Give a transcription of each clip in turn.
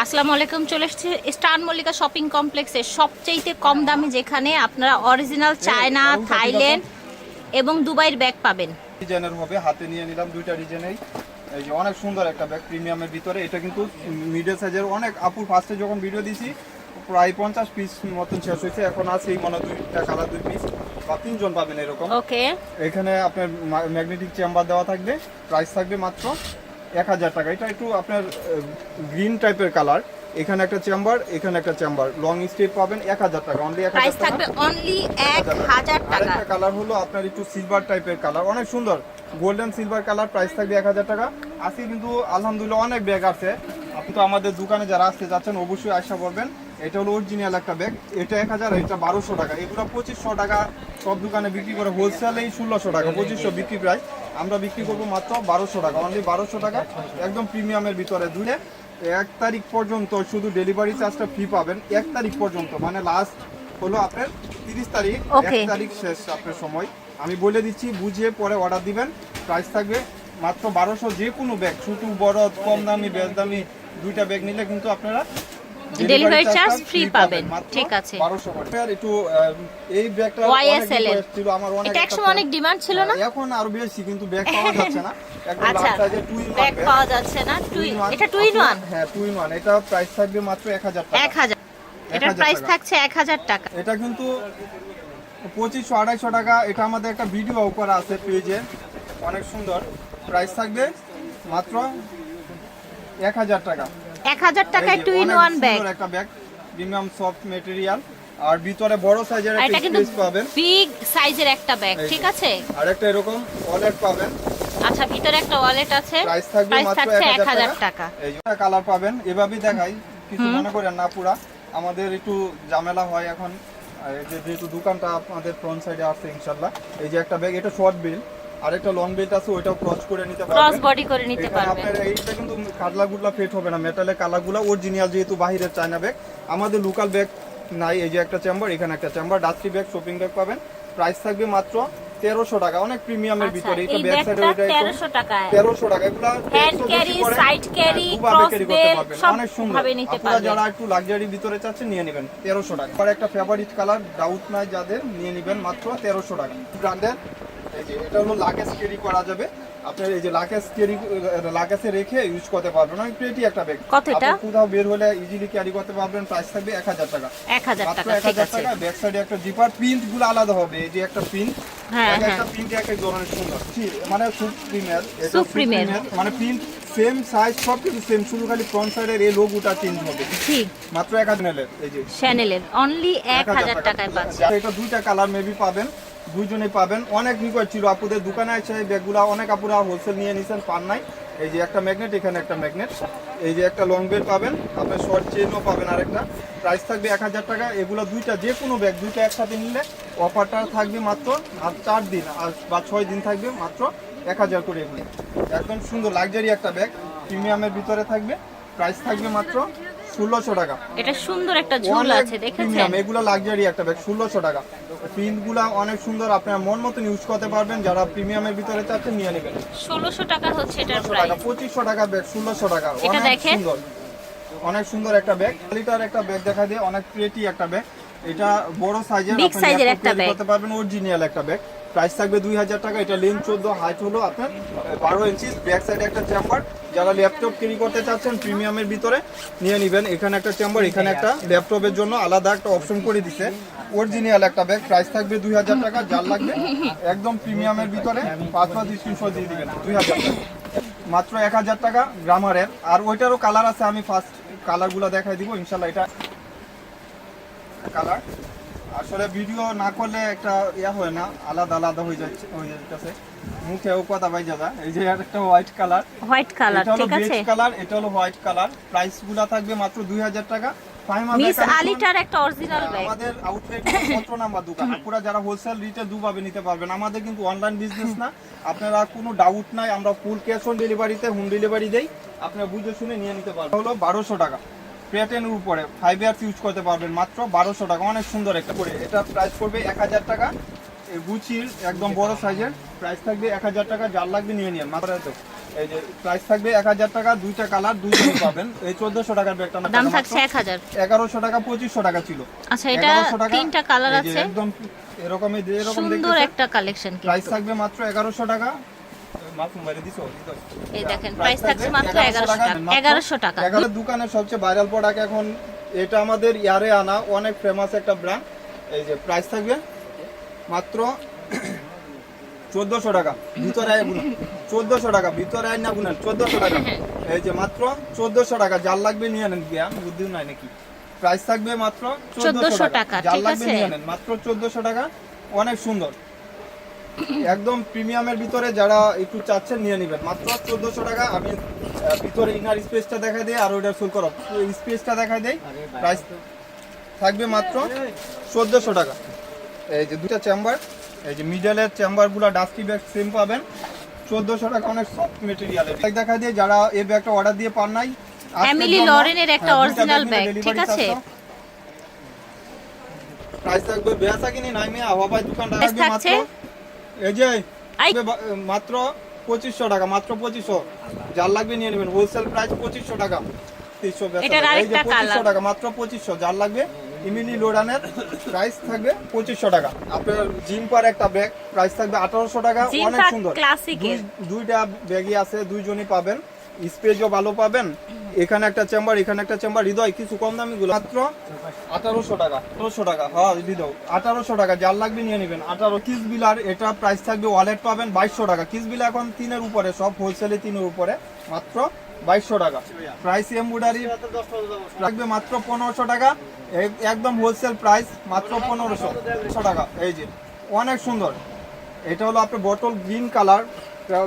আসসালামু আলাইকুম চলে এসেছি স্টার মল্লিকা শপিং কমপ্লেক্সে সবচেয়ে কম দামে যেখানে আপনারা অরিজিনাল চায়না থাইল্যান্ড এবং দুবাইয়ের ব্যাগ পাবেন। ডিজাইনের হবে হাতে নিয়ে নিলাম দুইটা ডিজাইনেই। এই যে অনেক সুন্দর একটা ব্যাগ প্রিমিয়ামের ভিতরে। এটা কিন্তু মিডিয়াম সাইজের অনেক আপুর ফার্স্টে যখন ভিডিও দিছি প্রায় পঞ্চাশ পিস মতন শেষ হয়েছে। এখন আছে এই মনে দুইটা কালার দুই পিস বা তিনজন পাবেন এরকম। ওকে এখানে আপনার ম্যাগনেটিক চেম্বার দেওয়া থাকবে প্রাইস থাকবে মাত্র এক হাজার টাকা। এটা একটু আপনার গ্রিন টাইপের কালার এখানে একটা চেম্বার এখানে একটা চেম্বার লং স্টেপ পাবেন এক হাজার টাকা অনলি এক হাজার থাকবে অনলি এক হাজার টাকা। আরেকটা কালার হলো আপনার একটু সিলভার টাইপের কালার অনেক সুন্দর। গোল্ডেন সিলভার কালার প্রাইস থাকবে এক হাজার টাকা। আজকে কিন্তু আলহামদুলিল্লাহ অনেক ব্যাগ আছে। আপনি তো আমাদের দোকানে যারা আসতে যাচ্ছেন অবশ্যই আশা করবেন এটা হলো অরিজিনাল একটা ব্যাগ এটা এক হাজার এটা বারোশো টাকা। এগুলো পঁচিশশো টাকা সব দোকানে বিক্রি করে। হোলসেলেই ষোলোশো টাকা পঁচিশশো বিক্রি প্রাইস আমরা বিক্রি করব মাত্র বারোশো টাকা। অনলি বারোশো টাকা একদম প্রিমিয়ামের ভিতরে দুলে এক তারিখ পর্যন্ত শুধু ডেলিভারি চার্জটা ফ্রি পাবেন। এক তারিখ পর্যন্ত মানে লাস্ট হলো আপনার তিরিশ তারিখ। এক তারিখ শেষ আপনার সময়। আমি বলে দিচ্ছি বুঝিয়ে পরে অর্ডার দিবেন। প্রাইস থাকবে মাত্র বারোশো। যে কোনো ব্যাগ ছোট বড় কম দামি বেশ দামি দুইটা ব্যাগ নিলে কিন্তু আপনারা Delivery charge free পাবেন। ঠিক আছে। একটু এই ব্যাগটা অনেক YSL এর। request ছিল আমার অনেক এটা একসময় অনেক ডিমান্ড ছিল না? এখন আরও বেশি কিন্তু ব্যাগ পাওয়া যাচ্ছে না। আচ্ছা লার্জ সাইজের টু ইন ব্যাগ পাওয়া যাচ্ছে না এটা টু ইন ওয়ান হ্যাঁ টু ইন ওয়ান এটা প্রাইস থাকবে মাত্র এক হাজার টাকা। এক হাজার। এটার প্রাইস থাকছে এক হাজার টাকা। এটা কিন্তু পঁচিশশো আড়াইশো টাকা। এটা আমাদের একটা ভিডিও করা আছে পেজে। অনেক সুন্দর। প্রাইস থাকবে মাত্র এক হাজার টাকা। এক হাজার টাকায় টু ইন ওয়ান ব্যাগ একটা ব্যাগ প্রিমিয়াম সফট মেটেরিয়াল আর ভিতরে বড় সাইজের একটা স্পেস পাবেন। বিগ সাইজের একটা ব্যাগ ঠিক আছে? আর একটা এরকম ওয়ালেট পাবেন। আচ্ছা ভিতরে একটা ওয়ালেট আছে। প্রাইস থাকবে মাত্র থাকছে এক এক হাজার হাজার টাকা। এই যে কালার পাবেন। এভাবেই দেখাই। কিছু মনে করেন না পুরা। আমাদের একটু ঝামেলা হয় এখন। এই যে যেহেতু দোকানটা আপনাদের ফ্রন্ট সাইডে আছে ইনশাল্লাহ। এই যে একটা ব্যাগ এটা শর্ট বিল আর একটা লং বিল্ট আছে ওইটাও ক্রস করে নিতে ক্রস বডি করে নিতে পারবেন আপনার এইটা কিন্তু ফেট হবে না অরিজিনাল যেহেতু চায়না ব্যাগ আমাদের লোকাল ব্যাগ নাই এই যে একটা চেম্বার এখানে একটা চেম্বার ব্যাগ শপিং ব্যাগ পাবেন। প্রাইস থাকবে মাত্র তেরোশো টাকা অনেক প্রিমিয়ামের আচ্ছা, ভিতরে। এটা ব্যাক সাইডে এটা তেরোশো তেরোশো টাকা। এগুলো হ্যান্ড ক্যারি সাইড ক্যারি হ্যাঁ, ক্রস করতে বেল অনেক সুন্দর। আপনারা যারা একটু লাক্সারি ভিতরে চাচ্ছেন নিয়ে নেবেন। তেরোশো টাকা। আর একটা ফেভারিট কালার ডাউট নাই যাদের নিয়ে নেবেন মাত্র তেরোশো টাকা। ব্র্যান্ডের এই যে এটা হলো লাগেজ ক্যারি করা যাবে। আপনার এই যে লাগেজ ক্যারি লাগেজে রেখে ইউজ করতে পারবেন। অনেক প্রেটি একটা ব্যাগ কত এটা? কোথাও বের হলে ইজিলি ক্যারি করতে পারবেন। প্রাইস থাকবে এক হাজার টাকা। এক হাজার মাত্র টাকা এক ঠিক আছে। ব্যাক সাইডে একটা জিপার প্রিন্টগুলো আলাদা হবে। এই যে একটা প্রিন্ট হ্যাঁ, একটা হ্যাঁ। প্রিন্ট এক এক ধরনের সুন্দর। মানে সুপ্রিমের এটা Supreme-এর। Supreme-এর, মানে প্রিন্ট সেম সাইজ সব কিছু সেম শুধু খালি ফ্রন্ট সাইডের এই লোগোটা চেঞ্জ হবে। জি মাত্র এক হাজার নেলের এই যে। চ্যানেলের অনলি এক হাজার টাকায় পাচ্ছে। এটা দুইটা কালার মেবি পাবেন। দুইজনেই পাবেন। অনেক রিকোয়ার ছিল। আপুদের দোকানে আছে এই ব্যাগগুলা অনেক আপুরা হোলসেল নিয়ে নিছেন, পান নাই। এই যে একটা ম্যাগনেট এখানে একটা ম্যাগনেট এই যে একটা লং বেল পাবেন। আপনার শর্ট চেনও পাবেন আরেকটা। প্রাইস থাকবে এক হাজার টাকা। এগুলো দুইটা, যে কোনো ব্যাগ দুইটা একসাথে নিলে অফারটা থাকবে মাত্র আর চার দিন আর বা ছয় দিন থাকবে মাত্র এক হাজার করে এগুলো। একদম সুন্দর লাক্সারি একটা ব্যাগ প্রিমিয়ামের ভিতরে থাকবে। প্রাইস থাকবে মাত্র ষোলোশো টাকা। এটা সুন্দর একটা ঝুল আছে দেখেছেন? এগুলো লাক্সারি একটা ব্যাগ ষোলোশো টাকা। প্রিন্টগুলা অনেক সুন্দর আপনার মন মতন ইউজ করতে পারবেন যারা প্রিমিয়ামের ভিতরে চাচ্ছেন নিয়ে নেবেন। ষোলোশো টাকা হচ্ছে এটার প্রাইস পঁচিশশো টাকা ব্যাগ ষোলোশো টাকা। অনেক। সুন্দর। অনেক সুন্দর একটা ব্যাগ লিটার একটা ব্যাগ দেখা দিয়ে অনেক প্রেটি একটা ব্যাগ এটা বড় সাইজের bag। করতে পারবেন অরিজিনাল একটা ব্যাগ প্রাইস থাকবে দুই হাজার টাকা। এটা লেন চোদ্দ হাইট হলো আপনার বারো ইঞ্চি ব্যাক সাইডে একটা চেম্বার যারা ল্যাপটপ ক্যারি করতে চাচ্ছেন প্রিমিয়ামের ভিতরে, নিয়ে নেবেন। এখানে একটা চেম্বার এখানে একটা ল্যাপটপের জন্য আলাদা একটা অপশন করে দিছে। অরিজিনাল একটা ব্যাগ প্রাইস থাকবে দুই হাজার টাকা, যার লাগবে একদম প্রিমিয়ামের ভিতরে। পাঁচ পাঁচ স্ক্রিনশট দিয়ে দিবেন, দুই হাজার টাকা। মাত্র এক হাজার টাকা গ্রামারের। আর ওইটারও কালার আছে, আমি ফার্স্ট কালারগুলো দেখাই দিব ইনশাল্লাহ এটা কালার আসলে ভিডিও না করলে একটা ইয়া হয় না আলাদা আলাদা হয়ে যাচ্ছে হয়ে যাচ্ছে মুখেও কথা পাই যাবে এই যে একটা হোয়াইট কালার হোয়াইট কালার ঠিক আছে। বেজ কালার এটা হলো হোয়াইট কালার প্রাইসগুলা থাকবে মাত্র দুই হাজার টাকা। মিস আলিটার একটা অরিজিনাল ব্যাগ আমাদের আউটলেট কত নাম্বার দোকান। পুরো যারা হোলসেল রিটেল দুভাবে নিতে পারবেন। আমাদের কিন্তু অনলাইন বিজনেস না। আপনারা কোনো ডাউট নাই আমরা ফুল ক্যাশ অন ডেলিভারিতে হোম ডেলিভারি দেই। আপনারা বুঝে শুনে নিয়ে নিতে পারবেন। হলো বারোশো টাকা। প্যাটেনের উপরে ফাইভ ইয়ার্স ইউজ করতে পারবেন মাত্র বারোশো টাকা। অনেক সুন্দর একটা করে। এটা প্রাইস পড়বে এক হাজার টাকা। গুচির একদম বড় সাইজের প্রাইস থাকবে এক হাজার টাকা যার লাগবে নিয়ে নিন। মাত্র এত। এই যে প্রাইস থাকবে এক হাজার টাকা দুইটা কালার দুইজনই পাবেন। এই চোদ্দশো টাকার ব্যাগটা দাম থাকছে এক হাজার। এগারোশো টাকা পঁচিশশো টাকা ছিল। আচ্ছা এটা 1100 টাকা, তিনটা কালার আছে। একদম এরকমই এরকম সুন্দর একটা কালেকশন প্রাইস থাকবে মাত্র এগারোশো টাকা। এই দেখেন প্রাইস প্রাইস থাকছে মাত্র 1100 টাকা। মাত্র এগারোশো টাকা। দোকানের সবচেয়ে ভাইরাল প্রোডাক্ট এখন এটা আমাদের ইয়ারে আনা অনেক ফেমাস একটা ব্র্যান্ড এই যে প্রাইস থাকবে মাত্র চোদ্দশো টাকা। ভিতরে আয় চোদ্দশো টাকা ভিতরে না চোদ্দশো টাকা। এই যে মাত্র চোদ্দশো টাকা। যার লাগবে নিয়ে নেন বুদ্ধি নাই নাকি? প্রাইস থাকবে মাত্র 1400 চোদ্দশো টাকা। টাকা, যার লাগবে নিয়ে নেন মাত্র চোদ্দশো টাকা। অনেক সুন্দর। একদম প্রিমিয়ামের ভিতরে যারা একটু চাচ্ছেন নিয়ে নেবেন। মাত্র চোদ্দশো টাকা আমি ভিতরে ইনার স্পেসটা দেখা দিই আর ওইটার ফুল করো। স্পেসটা দেখা দেই। প্রাইস থাকবে মাত্র চোদ্দশো টাকা। এই যে দুটা চেম্বার এই যে মিডলের চেম্বারগুলো ডাস্টি ব্যাগ সেম পাবেন। চোদ্দশো টাকা অনেক সফট মেটেরিয়ালের ব্যাগ দেখা দিয়ে যারা এই ব্যাগটা অর্ডার দিয়ে পান নাই জন্য- Lauren-এর একটা হ্যাঁ, দুইটা original নিলে ব্যাগ, ঠিক আছে? প্রাইস থাকবে বেসা কিনি নাই মেয়ে আহ্বাই দোকানটা Price থাকবে মাত্র? এই যে মাত্র পঁচিশশো টাকা মাত্র পঁচিশশো। যার লাগবে নিয়ে নেবেন। হোলসেল প্রাইস পঁচিশশো টাকা। তিনশো পঁচিশশো টাকা মাত্র পঁচিশশো। যার লাগবে ইমিলি লোডানের প্রাইস থাকবে পঁচিশশো টাকা। আপনার জিম পার একটা ব্যাগ প্রাইস থাকবে আঠারোশো টাকা। অনেক সুন্দর। দুই- দুইটা ব্যাগই আছে দুইজনই পাবেন। স্পেসও ভালো পাবেন। এখানে একটা চেম্বার এখানে একটা চেম্বার হৃদয়, কিছু কম দামি গুলো। মাত্র আঠারোশো টাকা। আঠারোশো টাকা হ্যাঁ হৃদয়। আঠারোশো টাকা, যার লাগবে নিয়ে নেবেন। আঠারো, কিস বিলার, এটা প্রাইস থাকবে ওয়ালেট পাবেন বাইশশো টাকা। কিস বিল এখন তিনের উপরে, সব হোলসেলে তিনের উপরে। মাত্র বাইশশো টাকা। প্রাইস এমব্রয়ডারি লাগবে মাত্র পনেরোশো টাকা। এক- একদম হোলসেল প্রাইস মাত্র পনেরোশো। টাকা, এই যে। অনেক সুন্দর। এটা হলো আপনার বটল গ্রিন কালার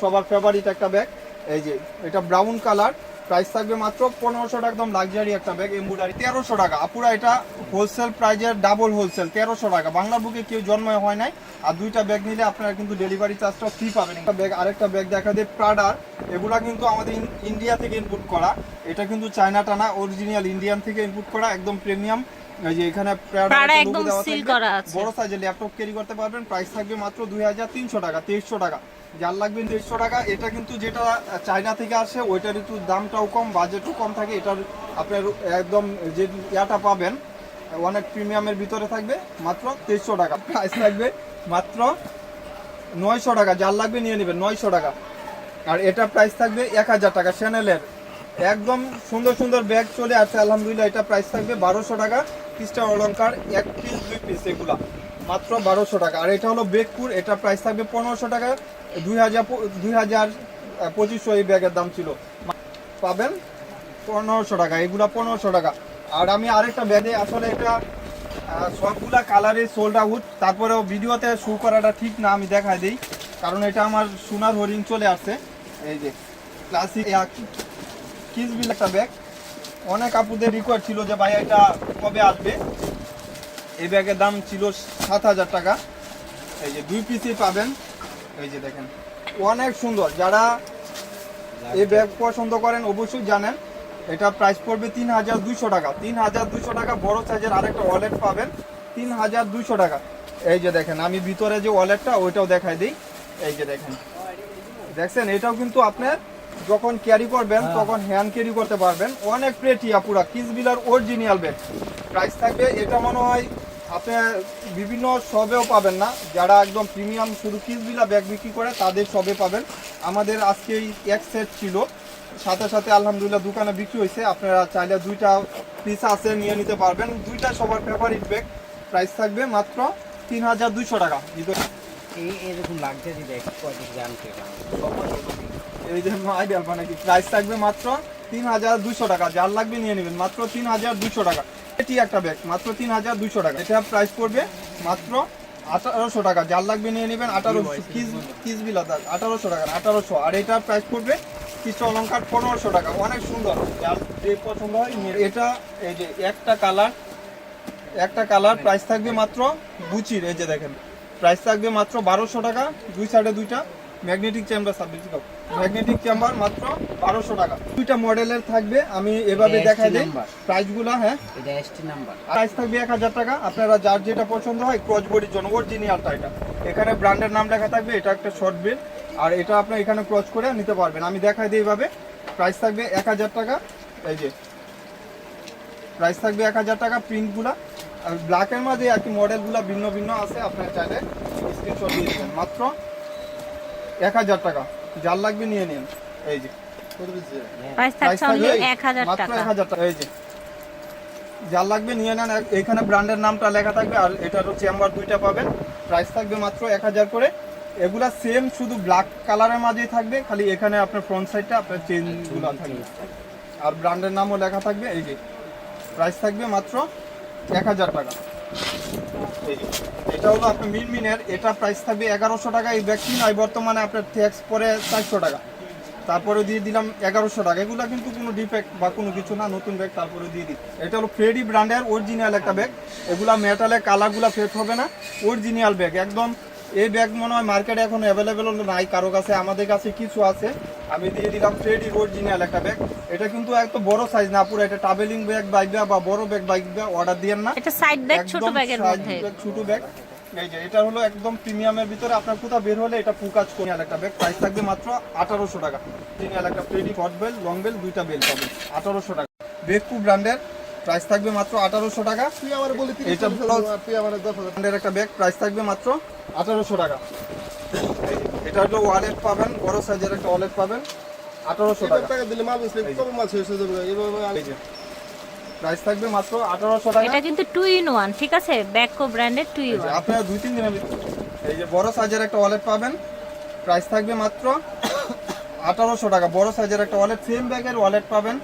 সবার ফেভারিট একটা ব্যাগ এই যে, এটা ব্রাউন কালার প্রাইস থাকবে মাত্র পনেরোশো টাকা একদম লাক্সারি একটা ব্যাগ এমব্রয়ডারি তেরোশো টাকা। আপুরা এটা হোলসেল প্রাইজের ডাবল হোলসেল তেরোশো টাকা। বাংলা বুকে কেউ জন্ম হয় নাই। আর দুইটা ব্যাগ নিলে আপনারা কিন্তু ডেলিভারি চার্জটা ফ্রি পাবেন। একটা ব্যাগ আরেকটা ব্যাগ দেখা দিয়ে প্রাডার এগুলা কিন্তু আমাদের ইন্ডিয়া থেকে ইনপুট করা। এটা কিন্তু চায়নাটা টানা অরিজিনাল ইন্ডিয়ান থেকে ইনপুট করা একদম প্রিমিয়াম যে এখানে একদম। করা আছে। বড় সাইজের ল্যাপটপ ক্যারি করতে পারবেন। প্রাইস থাকবে মাত্র দুই হাজার তিনশো টাকা তেইশশো টাকা। যার লাগবে দেড়শো টাকা। এটা কিন্তু যেটা চায়না থেকে আসে, ওইটার একটু দামটাও কম, বাজেটও কম থাকে। এটার আপনার একদম যে ইয়াটা পাবেন, অনেক প্রিমিয়ামের ভিতরে থাকবে, মাত্র তেইশশো টাকা। প্রাইস থাকবে মাত্র নয়শো টাকা। যার লাগবে নিয়ে নেবেন নয়শো টাকা। আর এটা প্রাইস থাকবে এক হাজার টাকা চ্যানেলের একদম সুন্দর সুন্দর ব্যাগ চলে আসছে আলহামদুলিল্লাহ, এটা প্রাইস থাকবে বারোশো টাকা। পিসটা অলঙ্কার এক পিস দুই পিস এগুলা। মাত্র বারোশো টাকা। আর এটা হলো বেগপুর, এটা প্রাইস থাকবে পনেরোশো টাকা। দুই হাজার দুই হাজার পঁচিশশো এই ব্যাগের দাম ছিল। পাবেন পনেরোশো টাকা, এগুলো পনেরোশো টাকা। আর আমি আরেকটা ব্যাগে, আসলে এটা সবগুলা কালারে সোল্ড আউট তারপরেও ভিডিওতে শু করাটা ঠিক না, আমি দেখাই দিই। কারণ এটা আমার সোনার হরিং চলে আসছে। এই যে ক্লাসিক কিস বিল একটা ব্যাগ অনেক আপুদের রিকোয়ার্ড ছিল যে ভাই এটা কবে আসবে? এই ব্যাগের দাম ছিল সাত হাজার টাকা। এই যে দুই পিসই পাবেন। এই যে দেখেন অনেক সুন্দর। যারা এই ব্যাগ পছন্দ করেন অবশ্যই জানেন এটা প্রাইস পড়বে তিন হাজার দুইশো টাকা। তিন হাজার দুইশো টাকা বড় সাইজের আরেকটা ওয়ালেট পাবেন তিন হাজার দুইশো টাকা। এই যে দেখেন আমি ভিতরে যে ওয়ালেটটা ওইটাও দেখাই দিই। এই যে দেখেন দেখছেন? এটাও কিন্তু আপনার যখন ক্যারি করবেন তখন হ্যান্ড ক্যারি করতে পারবেন। অনেক প্রেটিয়া পুরা। কিসবিলার অরিজিনাল ব্যাগ প্রাইস থাকবে এটা মনে হয় আপনি বিভিন্ন সবেও পাবেন না। যারা একদম প্রিমিয়াম শুধু কিস বিলা ব্যাগ বিক্রি করে তাদের সবে পাবেন। আমাদের আজকে এক সেট ছিল। সাথে সাথে আলহামদুলিল্লাহ দোকানে বিক্রি হয়েছে। আপনারা চাইলে দুইটা পিস আছে নিয়ে নিতে পারবেন। দুইটা সবার ফেভারিট ব্যাগ প্রাইস থাকবে মাত্র তিন হাজার দুইশো টাকা। এই এরকম ব্যাগ এই যে আইডিয়াল মানে কি প্রাইস থাকবে মাত্র তিন হাজার দুশো টাকা। যার লাগবে নিয়ে নেবেন। মাত্র তিন হাজার দুশো টাকা। এটি একটা ব্যাগ মাত্র তিন হাজার দুশো টাকা। এটা প্রাইস পড়বে মাত্র আঠারোশো টাকা। যার লাগবে নিয়ে নেবেন আঠারোশো কিস কিস বিল আঠারোশো টাকা আঠারোশো। আর এটা প্রাইস পড়বে কিছু অলঙ্কার পনেরোশো টাকা। অনেক সুন্দর। যার যে পছন্দ হয় এটা এই যে একটা কালার একটা কালার প্রাইস থাকবে মাত্র গুচির এই যে দেখেন। প্রাইস থাকবে মাত্র বারোশো টাকা দুই সাইডে দুইটা। Magnetic chamber service magnetic chamber মাত্র বারোশো টাকা। দুইটা মডেলের থাকবে আমি এভাবে দেখাই দিই। প্রাইসগুলো হ্যাঁ। এটা এসটি নাম্বার প্রাইস থাকবে এক হাজার টাকা। আপনারা যার যেটা পছন্দ হয় ক্রচ বডির জন্য অরিজিনালটা এটা এখানে ব্র্যান্ডের নাম লেখা থাকবে এটা একটা শর্ট বিল আর এটা আপনি এখানে ক্রচ করে নিতে পারবেন। আমি দেখাই দিই এইভাবে প্রাইস থাকবে এক হাজার টাকা। এই যে। প্রাইস থাকবে এক হাজার টাকা প্রিন্টগুলা আর ব্ল্যাকের মাঝে আর কি মডেলগুলো ভিন্ন ভিন্ন আছে আপনার চাইলে স্ক্রিনশট দিয়ে দেবেন। মাত্র এক হাজার টাকা। যার লাগবে নিয়ে নিন। এই যে। যার লাগবে নিয়ে নেন এখানে ব্র্যান্ডের নামটা লেখা থাকবে আর এটারও চেম্বার দুইটা পাবেন। প্রাইস থাকবে মাত্র এক হাজার করে। এগুলা সেম শুধু ব্ল্যাক কালারের মাঝেই থাকবে খালি এখানে আপনার ফ্রন্ট সাইডটা আপনার চেনগুলো থাকবে। আর ব্র্যান্ডের নামও লেখা থাকবে এই যে। প্রাইস থাকবে মাত্র এক হাজার টাকা। এটা হলো আপনার মিনমিনের এটা প্রাইস থাকবে এগারোশো টাকা, এই ব্যাগটি নয়, বর্তমানে আপনার ট্যাক্স পরে চারশো টাকা। তারপরে দিয়ে দিলাম এগারোশো টাকা। এগুলো কিন্তু কোনো ডিফেক্ট বা কোনো কিছু না, নতুন ব্যাগ তারপরে দিয়ে দিই। এটা হলো ফ্রেডি ব্র্যান্ডের অরিজিনাল একটা ব্যাগ এগুলা মেটালে কালারগুলো ফেট হবে না অরিজিনাল ব্যাগ একদম এই ব্যাগ মনে হয় মার্কেটে এখন অ্যাভেলেবেল নাই কারও কাছে আমাদের কাছে কিছু আছে। আমি দিয়ে দিলাম ফ্রেডির অরিজিনাল একটা ব্যাগ। এটা কিন্তু এত বড় সাইজ না পুরো এটা ট্রাভেলিং ব্যাগ বাইকবা বা বড় ব্যাগ বাইকবা অর্ডার দিয়েন না। এটা সাইড ব্যাগ ছোট ব্যাগের মধ্যে। ছোট ব্যাগ এই যে এটা হলো একদম প্রিমিয়ামের ভিতরে। আপনার কোথাও বের হলে এটা ফুকাজ করে একটা ব্যাগ প্রাইস থাকবে মাত্র আঠারোশো টাকা। জিনিয়াল একটা ফ্রেডি হট বেল লং বেল দুইটা বেল পাবেন। আঠারোশো টাকা। বেকু ব্র্যান্ডের প্রাইস থাকবে মাত্র আঠারোশো টাকা। তুই আমার বলি এটা তুই আমার দশ হাজার। একটা ব্যাগ প্রাইস থাকবে মাত্র আঠারোশো টাকা। এটা হলো ওয়ালেট পাবেন বড় সাইজের একটা ওয়ালেট পাবেন আঠারোশো টাকা। টাকা দিলে মাল। কবে মাল শেষ হয়ে যাবে এভাবে আমি এই যে। প্রাইস থাকবে মাত্র আঠারোশো টাকা। এটা কিন্তু টু ইন ওয়ান ঠিক আছে? ব্যাকো ব্র্যান্ডের টু ইন এই যে আপনারা দুই তিন দিনের ভিতরে এই যে বড় সাইজের একটা ওয়ালেট পাবেন প্রাইস থাকবে মাত্র আঠারোশো টাকা। বড় সাইজের একটা ওয়ালেট সেম ব্যাগের ওয়ালেট পাবেন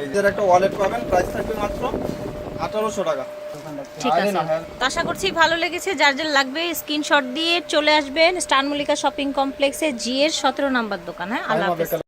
এই যে একটা ওয়ালেট পাবেন প্রাইস থাকবে মাত্র আঠারোশো টাকা ঠিক আছে হ্যাঁ। তো আশা করছি ভালো লেগেছে যার যার লাগবে স্ক্রিনশট দিয়ে চলে আসবেন স্টার মল্লিকা শপিং কমপ্লেক্সে জি এর সতেরো নাম্বার দোকান হ্যাঁ আল্লাহ হাফেজ।